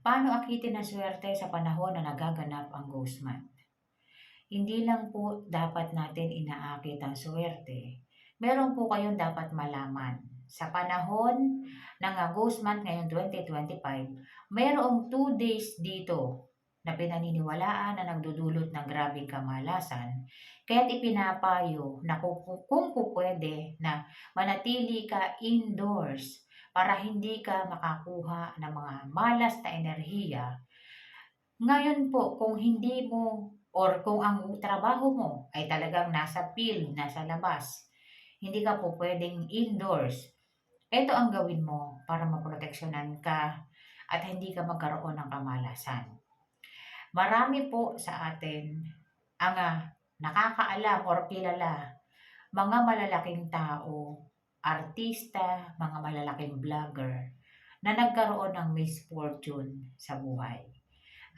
Paano akitin ang swerte sa panahon na nagaganap ang ghost month? Hindi lang po dapat natin inaakit ang swerte. Meron po kayong dapat malaman. Sa panahon ng ghost month ngayon 2025, mayroong 2 days dito na pinaniniwalaan na nagdudulot ng grabing kamalasan. Kaya't ipinapayo na kung, kung pwede na manatili ka indoors para hindi ka makakuha ng mga malas na enerhiya. Ngayon po, kung hindi mo or kung ang trabaho mo ay talagang nasa field, nasa labas, hindi ka po pwedeng indoors. Ito ang gawin mo para maproteksyonan ka at hindi ka magkaroon ng kamalasan. Marami po sa atin ang ah, nakakaalam or kilala mga malalaking tao artista, mga malalaking vlogger na nagkaroon ng misfortune sa buhay.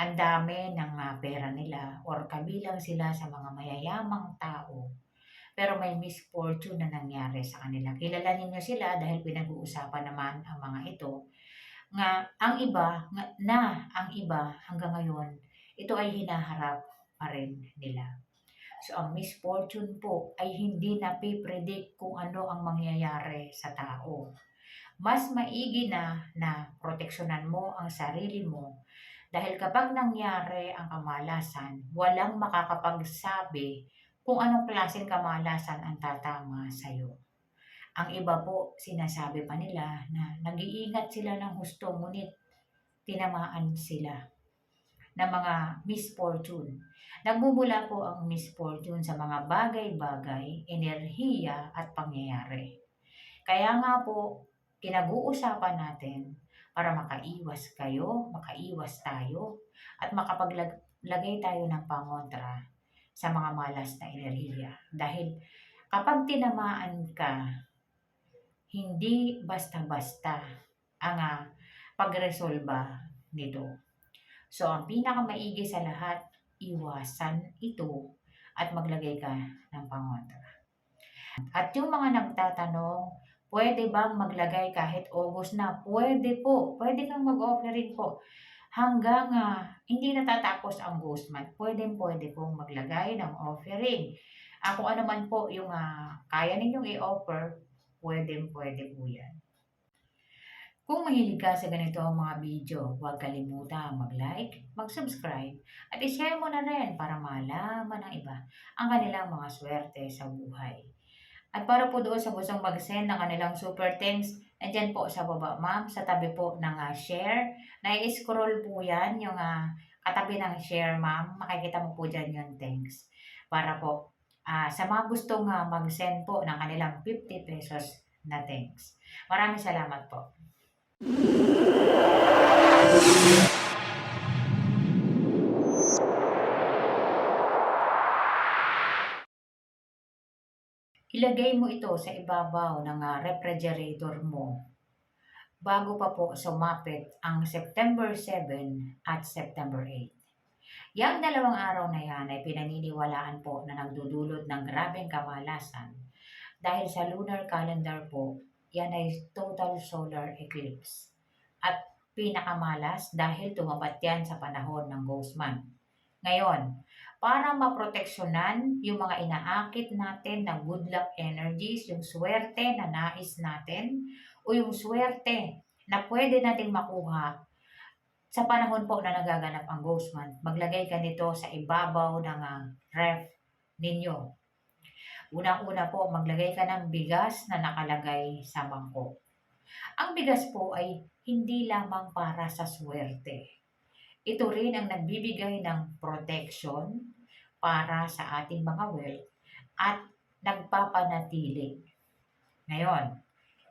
Ang dami ng ah, pera nila or kabilang sila sa mga mayayamang tao pero may misfortune na nangyari sa kanila. Kilala ninyo sila dahil pinag-uusapan naman ang mga ito nga ang iba nga, na ang iba hanggang ngayon ito ay hinaharap pa rin nila. So, ang misfortune po ay hindi napipredict kung ano ang mangyayari sa tao. Mas maigi na na proteksyonan mo ang sarili mo dahil kapag nangyari ang kamalasan, walang makakapagsabi kung anong klaseng kamalasan ang tatama sa'yo. Ang iba po, sinasabi pa nila na nag-iingat sila ng husto, ngunit tinamaan sila ng mga misfortune. Nagmumula po ang misfortune sa mga bagay-bagay, enerhiya at pangyayari. Kaya nga po, kinag-uusapan natin para makaiwas kayo, makaiwas tayo, at makapaglagay tayo ng pangontra sa mga malas na enerhiya. Dahil kapag tinamaan ka, hindi basta-basta ang uh, pagresolba nito. So, ang pinakamaigi sa lahat, iwasan ito at maglagay ka ng pangontra. At yung mga nagtatanong, pwede bang maglagay kahit August na? Pwede po. Pwede kang mag-offering po. Hanggang uh, hindi natatapos ang ghost month, pwede pwede pong maglagay ng offering. Uh, kung ano man po yung uh, kaya ninyong i-offer, pwede pwede po yan. Kung mahilig ka sa ganito ang mga video, huwag kalimutan mag-like, mag-subscribe, at i-share mo na rin para malaman ng iba ang kanilang mga swerte sa buhay. At para po doon sa gustong mag-send ng kanilang super thanks, nandyan po sa baba ma'am, sa tabi po ng uh, share, na-scroll po yan, yung uh, katabi ng share ma'am, makikita mo po dyan yung thanks. Para po, uh, sa mga gustong uh, mag-send po ng kanilang 50 pesos na thanks. Maraming salamat po. Ilagay mo ito sa ibabaw ng uh, refrigerator mo bago pa po sumapit ang September 7 at September 8. Yang dalawang araw na yan ay pinaniniwalaan po na nagdudulot ng grabeng kamalasan dahil sa lunar calendar po yan ay total solar eclipse. At pinakamalas dahil tumapat yan sa panahon ng ghost month. Ngayon, para maproteksyonan yung mga inaakit natin na good luck energies, yung swerte na nais natin, o yung swerte na pwede nating makuha sa panahon po na nagaganap ang ghost month, maglagay ka nito sa ibabaw ng uh, ref ninyo Unang-una po, maglagay ka ng bigas na nakalagay sa mangkok. Ang bigas po ay hindi lamang para sa swerte. Ito rin ang nagbibigay ng protection para sa ating mga wealth at nagpapanatili. Ngayon,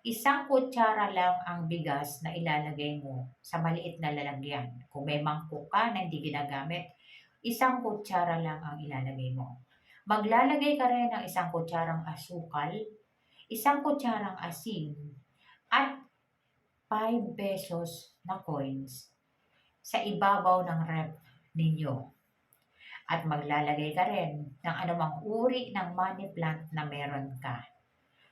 isang kutsara lang ang bigas na ilalagay mo sa maliit na lalagyan. Kung may mangkok ka na hindi ginagamit, isang kutsara lang ang ilalagay mo. Maglalagay ka rin ng isang kutsarang asukal, isang kutsarang asin, at 5 pesos na coins sa ibabaw ng rep ninyo. At maglalagay ka rin ng anumang uri ng money plant na meron ka.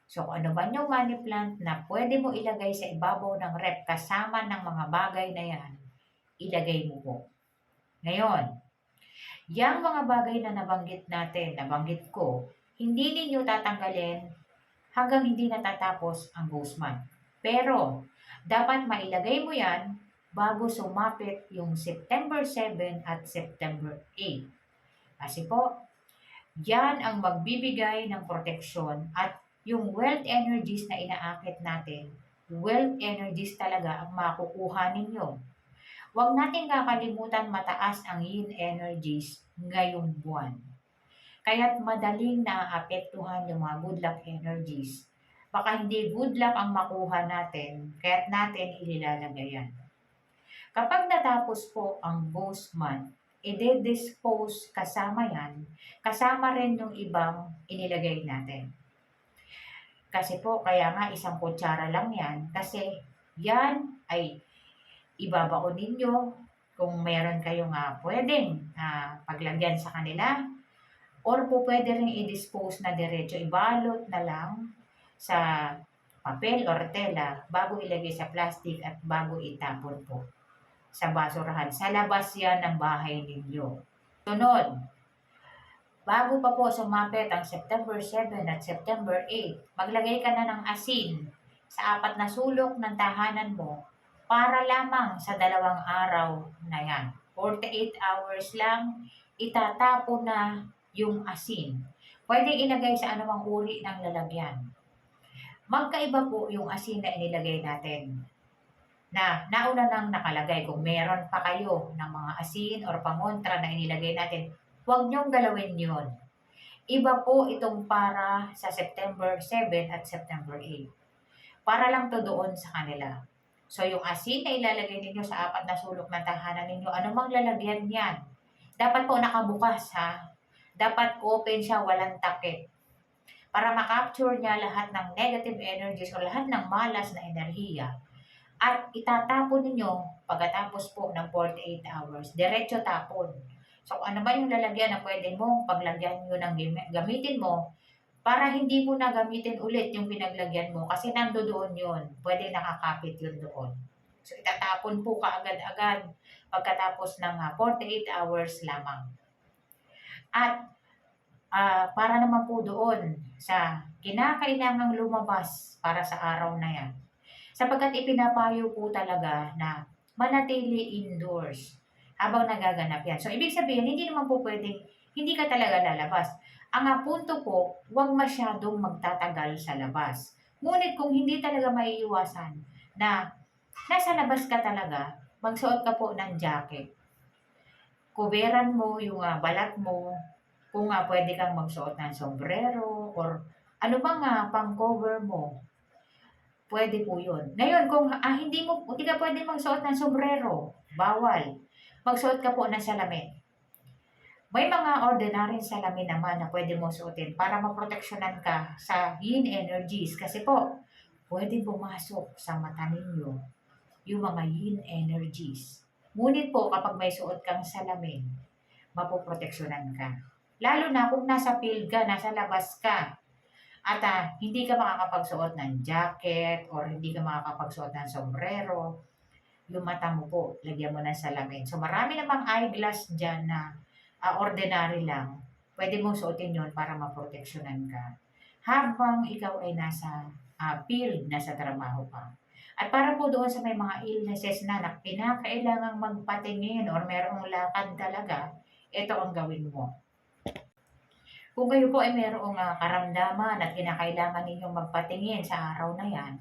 So, kung ano ba yung money plant na pwede mo ilagay sa ibabaw ng rep kasama ng mga bagay na yan, ilagay mo po. Ngayon, yung mga bagay na nabanggit natin, nabanggit ko, hindi ninyo tatanggalin hanggang hindi natatapos ang ghost month. Pero, dapat mailagay mo yan bago sumapit yung September 7 at September 8. Kasi po, yan ang magbibigay ng proteksyon at yung wealth energies na inaakit natin, wealth energies talaga ang makukuha ninyo. Huwag natin kakalimutan mataas ang yin energies ngayong buwan. Kaya't madaling naaapektuhan yung mga good luck energies. Baka hindi good luck ang makuha natin, kaya't natin ililalagay yan. Kapag natapos po ang ghost month, i-dispose kasama yan, kasama rin yung ibang inilagay natin. Kasi po, kaya nga isang kutsara lang yan, kasi yan ay ibabaon ninyo kung meron kayong uh, pwedeng uh, paglagyan sa kanila or po pwede rin i-dispose na diretso, ibalot na lang sa papel or tela bago ilagay sa plastic at bago itapon po sa basurahan. Sa labas yan ng bahay ninyo. Sunod, bago pa po sumapit ang September 7 at September 8, maglagay ka na ng asin sa apat na sulok ng tahanan mo para lamang sa dalawang araw na yan. 48 hours lang, itatapo na yung asin. Pwede ilagay sa anumang uri ng lalagyan. Magkaiba po yung asin na inilagay natin na nauna nang nakalagay. Kung meron pa kayo ng mga asin or pangontra na inilagay natin, huwag niyong galawin yon. Iba po itong para sa September 7 at September 8. Para lang to doon sa kanila. So yung asin na ilalagay ninyo sa apat na sulok ng tahanan ninyo, anumang lalagyan yan. Dapat po nakabukas ha dapat open siya, walang takip. Para makapture niya lahat ng negative energies o lahat ng malas na enerhiya. At itatapon ninyo pagkatapos po ng 48 hours. Diretso tapon. So ano ba yung lalagyan na pwede mo paglagyan nyo ng gamitin mo para hindi mo na gamitin ulit yung pinaglagyan mo kasi nando doon yun. Pwede nakakapit yun doon. So itatapon po kaagad-agad pagkatapos ng 48 ah, hours lamang. At uh, para naman po doon sa kinakailangang lumabas para sa araw na yan. Sapagkat ipinapayo po talaga na manatili indoors habang nagaganap yan. So, ibig sabihin, hindi naman po pwedeng hindi ka talaga lalabas. Ang punto po, huwag masyadong magtatagal sa labas. Ngunit kung hindi talaga maiiwasan na nasa labas ka talaga, magsuot ka po ng jacket kuberan mo yung uh, balat mo, kung uh, pwede kang magsuot ng sombrero or ano bang uh, pang-cover mo, pwede po yun. Ngayon, kung ah, hindi mo, hindi ka pwede magsuot ng sombrero, bawal. Magsuot ka po ng salamin. May mga ordinary salamin naman na pwede mo suotin para maproteksyonan ka sa yin energies. Kasi po, pwede pumasok sa mata ninyo yung mga yin energies. Ngunit po, kapag may suot kang salamin, mapoproteksyonan ka. Lalo na kung nasa field ka, nasa labas ka, at uh, hindi ka makakapagsuot ng jacket or hindi ka makakapagsuot ng sombrero, yung mata mo po, lagyan mo ng salamin. So marami namang eyeglass dyan na uh, ordinary lang. Pwede mong suotin yon para maproteksyonan ka. Habang ikaw ay nasa uh, field, nasa trabaho pa. At para po doon sa may mga illnesses na na pinakailangang magpatingin or merong lakad talaga, ito ang gawin mo. Kung kayo po ay merong uh, karamdaman at kinakailangan ninyong magpatingin sa araw na yan,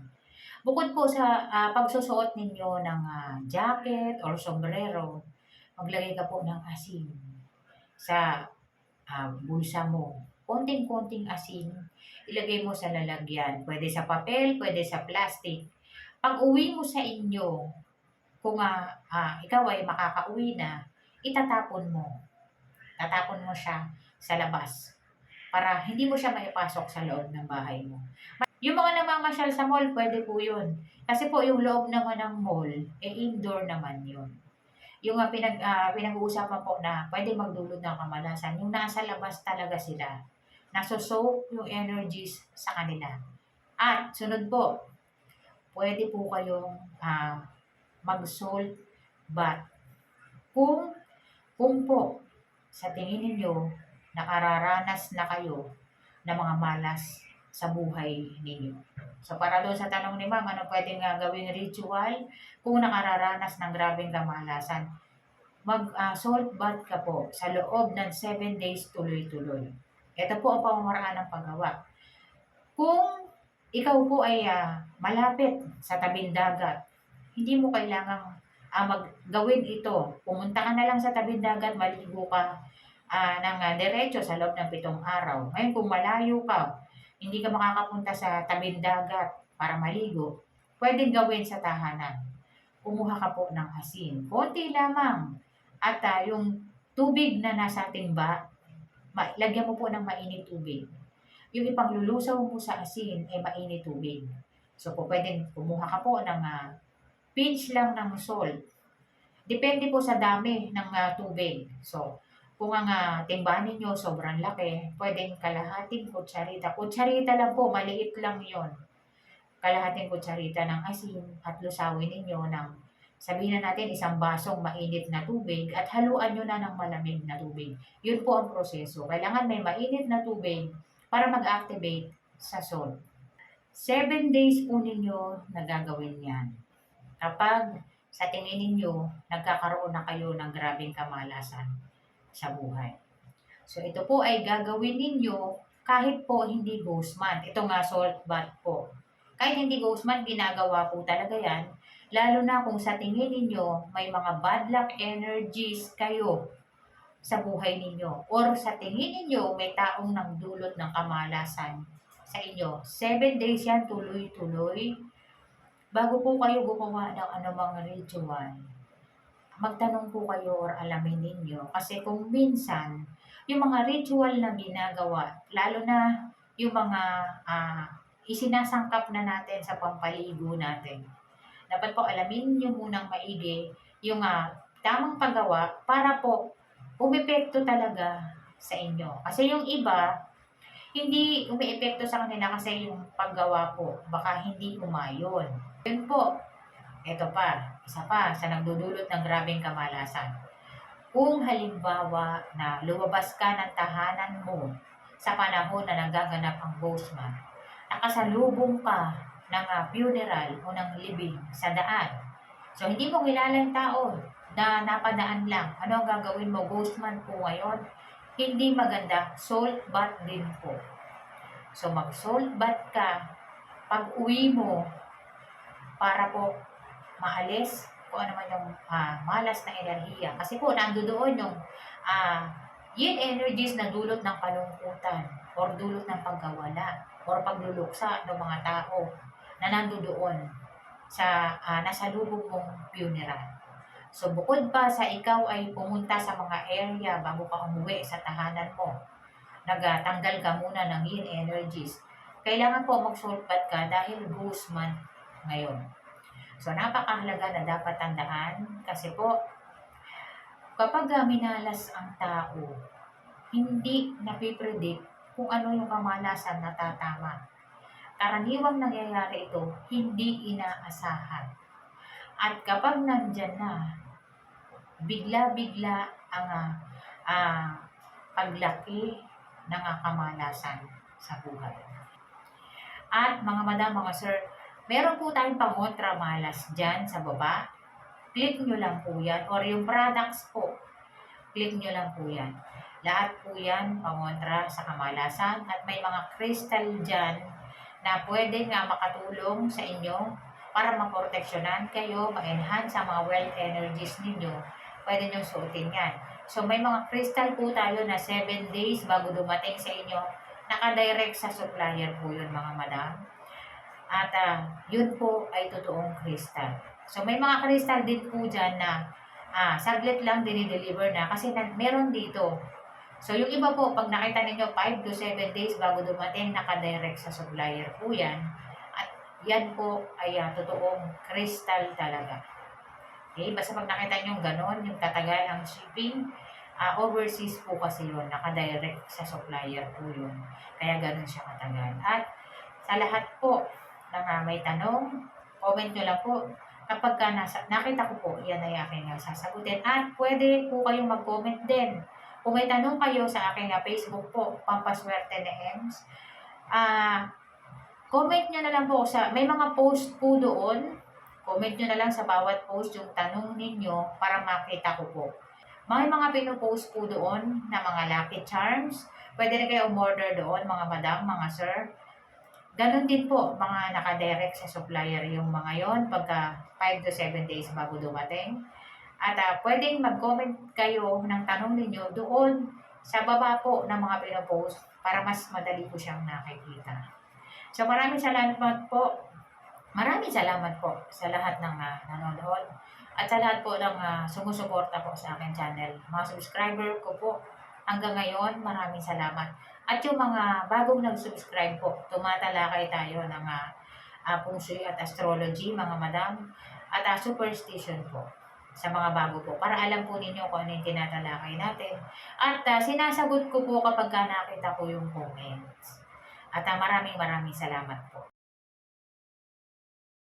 bukod po sa uh, pagsusuot ninyo ng uh, jacket or sombrero, maglagay ka po ng asin sa uh, bulsa mo. Konting-konting asin, ilagay mo sa lalagyan. Pwede sa papel, pwede sa plastic pag uwi mo sa inyo, kung uh, uh, ikaw ay makakauwi na, itatapon mo. Tatapon mo siya sa labas para hindi mo siya maipasok sa loob ng bahay mo. Yung mga namamasyal sa mall, pwede po yun. Kasi po yung loob naman ng mall, eh indoor naman yun. Yung uh, pinag, uh, pinag-uusapan po na pwede magdulot ng kamalasan, yung nasa labas talaga sila. Nasosoak yung energies sa kanila. At sunod po, pwede po kayong uh, mag-salt bath Kung, kung po, sa tingin ninyo, nakararanas na kayo ng mga malas sa buhay ninyo. So para doon sa tanong ni ma'am, ano pwedeng nga gawing ritual kung nakararanas ng grabing kamalasan? Mag ah, salt bath ka po sa loob ng 7 days tuloy-tuloy. Ito po ang pamamaraan ng paggawa. Kung ikaw po ay ah, malapit sa tabing dagat, hindi mo kailangang ah, maggawin ito. Pumunta ka na lang sa tabing dagat, maligo ka ah, ng ah, diretso sa loob ng pitong araw. Ngayon kung malayo ka, hindi ka makakapunta sa tabing dagat para maligo, pwedeng gawin sa tahanan. Kumuha ka po ng asin. Konti lamang. At ah, yung tubig na nasa timba, ma- lagyan mo po ng mainit tubig. Yung ipanglulusaw mo sa asin ay mainit tubig. So po pwedeng kumuha ka po ng ah, pinch lang ng salt. Depende po sa dami ng ah, tubig. So, kung ang uh, timba ninyo sobrang laki, pwedeng kalahating kutsarita. Kutsarita lang po, maliit lang yon Kalahating kutsarita ng asin at lusawin ninyo ng sabihin na natin isang basong mainit na tubig at haluan nyo na ng malamig na tubig. Yun po ang proseso. Kailangan may mainit na tubig para mag-activate sa salt. Seven days po ninyo nagagawin yan. Kapag sa tingin ninyo, nagkakaroon na kayo ng grabing kamalasan sa buhay. So ito po ay gagawin ninyo kahit po hindi ghost month. Ito nga salt bath po. Kahit hindi ghost month, ginagawa po talaga yan. Lalo na kung sa tingin ninyo may mga bad luck energies kayo sa buhay ninyo. Or sa tingin ninyo may taong nagdulot ng kamalasan sa inyo. Seven days yan, tuloy-tuloy. Bago po kayo gumawa ng anumang ritual, magtanong po kayo or alamin ninyo. Kasi kung minsan, yung mga ritual na ginagawa, lalo na yung mga uh, isinasangkap na natin sa pampaligo natin. Dapat po alamin nyo munang maigi yung uh, tamang paggawa para po umepekto talaga sa inyo. Kasi yung iba, hindi umiepekto sa kanila kasi yung paggawa po, baka hindi umayon. Yun po, ito pa, isa pa sa nagdudulot ng grabing kamalasan. Kung halimbawa na lumabas ka ng tahanan mo sa panahon na nagaganap ang month, nakasalubong ka ng uh, funeral o ng libing sa daan. So, hindi mo kilala yung tao na napadaan lang. Ano ang gagawin mo? Ghost month po ngayon. Hindi maganda. Salt bath din po. So, mag-salt bath ka. Pag uwi mo, para po maalis kung ano man yung uh, malas na enerhiya. Kasi po, nando doon yung uh, yin energies na dulot ng kalungkutan or dulot ng pagkawala or pagluluksa ng mga tao na nando doon sa uh, nasa lubog mong funeral. So bukod pa sa ikaw ay pumunta sa mga area bago ka umuwi sa tahanan mo, nagatanggal ka muna ng yin energies, kailangan po mag-sulfat ka dahil month ngayon. So, napakahalaga na dapat tandaan kasi po, kapag minalas ang tao, hindi napipredict kung ano yung kamalasan na tatama. Karaniwang nangyayari ito, hindi inaasahan. At kapag nandyan na, bigla-bigla ang uh, paglaki ng kamalasan sa buhay. At mga madam, mga sir, Meron po tayong pangontra malas dyan sa baba. Click nyo lang po yan. Or yung products po. Click nyo lang po yan. Lahat po yan pangontra sa kamalasan. At may mga crystal dyan na pwede nga makatulong sa inyo para maproteksyonan kayo, ma-enhance ang mga wealth energies ninyo. Pwede nyo suotin yan. So may mga crystal po tayo na 7 days bago dumating sa inyo. Nakadirect sa supplier po yun mga madam. At uh, yun po ay totoong kristal. So may mga kristal din po dyan na ah, saglit lang dinideliver na kasi na, meron dito. So yung iba po, pag nakita ninyo 5 to 7 days bago dumating, nakadirect sa supplier po yan. At yan po ay uh, totoong kristal talaga. Okay, basta pag nakita nyo ganon, yung tatagal ang shipping, uh, overseas po kasi yun, nakadirect sa supplier po yun. Kaya ganon siya katagal. At sa lahat po, na may tanong, comment nyo lang po. kapag ka nasa, nakita ko po, yan ay aking sasagutin. At pwede po kayong mag-comment din. Kung may tanong kayo sa aking ah, Facebook po, Pampaswerte ni Ems, ah, comment nyo na lang po sa, may mga post po doon, comment nyo na lang sa bawat post yung tanong ninyo para makita ko po. May mga pinopost po doon na mga lucky charms. Pwede rin kayo umorder doon, mga madam, mga sir. Ganon din po, mga nakadirect sa supplier yung mga yon pagka 5 to 7 days bago dumating. At ah, pwedeng mag-comment kayo ng tanong ninyo doon sa baba po ng mga pinopost para mas madali po siyang nakikita. So maraming salamat po. Maraming salamat po sa lahat ng ah, nanonood at sa lahat po ng ah, sumusuporta po sa aking channel. Mga subscriber ko po hanggang ngayon, maraming salamat. At yung mga bagong nag-subscribe po, tumatalakay tayo ng uh, uh, pungsoy at astrology, mga madam, at uh, superstition po sa mga bago po para alam po ninyo kung ano yung tinatalakay natin. At uh, sinasagot ko po kapag ka nakita ko yung comments. At uh, maraming maraming salamat po.